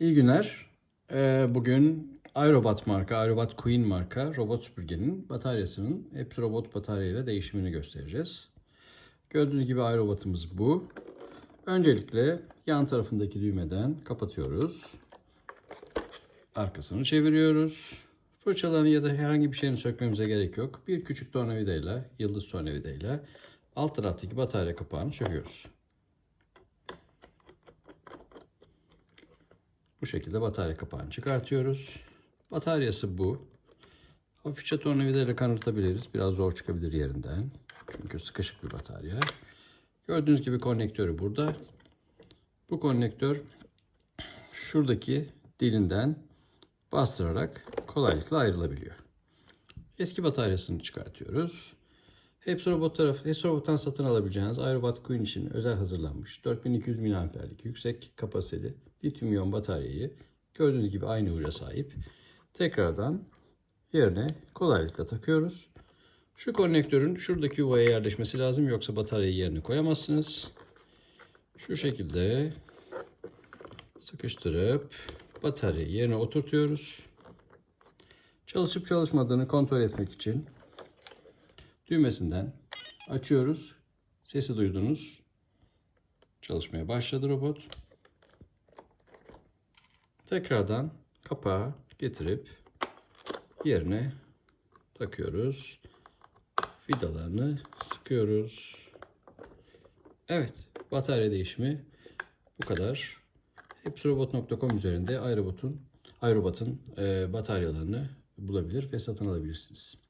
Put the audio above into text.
İyi günler. Ee, bugün iRobot marka, iRobot Queen marka robot süpürgenin bataryasının hepsi robot bataryayla değişimini göstereceğiz. Gördüğünüz gibi iRobot'ımız bu. Öncelikle yan tarafındaki düğmeden kapatıyoruz. Arkasını çeviriyoruz. Fırçalarını ya da herhangi bir şeyini sökmemize gerek yok. Bir küçük tornavidayla, yıldız tornavidayla alt taraftaki batarya kapağını söküyoruz. Bu şekilde batarya kapağını çıkartıyoruz. Bataryası bu. Hafifçe tornavidayla kanırtabiliriz. Biraz zor çıkabilir yerinden. Çünkü sıkışık bir batarya. Gördüğünüz gibi konnektörü burada. Bu konnektör şuradaki dilinden bastırarak kolaylıkla ayrılabiliyor. Eski bataryasını çıkartıyoruz. Hepsi robot tarafı, Hepsi robottan satın alabileceğiniz iRobot Queen için özel hazırlanmış 4200 mAh'lik yüksek kapasiteli lityum iyon bataryayı gördüğünüz gibi aynı uca sahip. Tekrardan yerine kolaylıkla takıyoruz. Şu konnektörün şuradaki yuvaya yerleşmesi lazım yoksa bataryayı yerine koyamazsınız. Şu şekilde sıkıştırıp bataryayı yerine oturtuyoruz. Çalışıp çalışmadığını kontrol etmek için düğmesinden açıyoruz. Sesi duydunuz. Çalışmaya başladı robot. Tekrardan kapağı getirip yerine takıyoruz. Vidalarını sıkıyoruz. Evet, batarya değişimi bu kadar. Hepsirobot.com üzerinde iRobot'un iRobot'un e, bataryalarını bulabilir ve satın alabilirsiniz.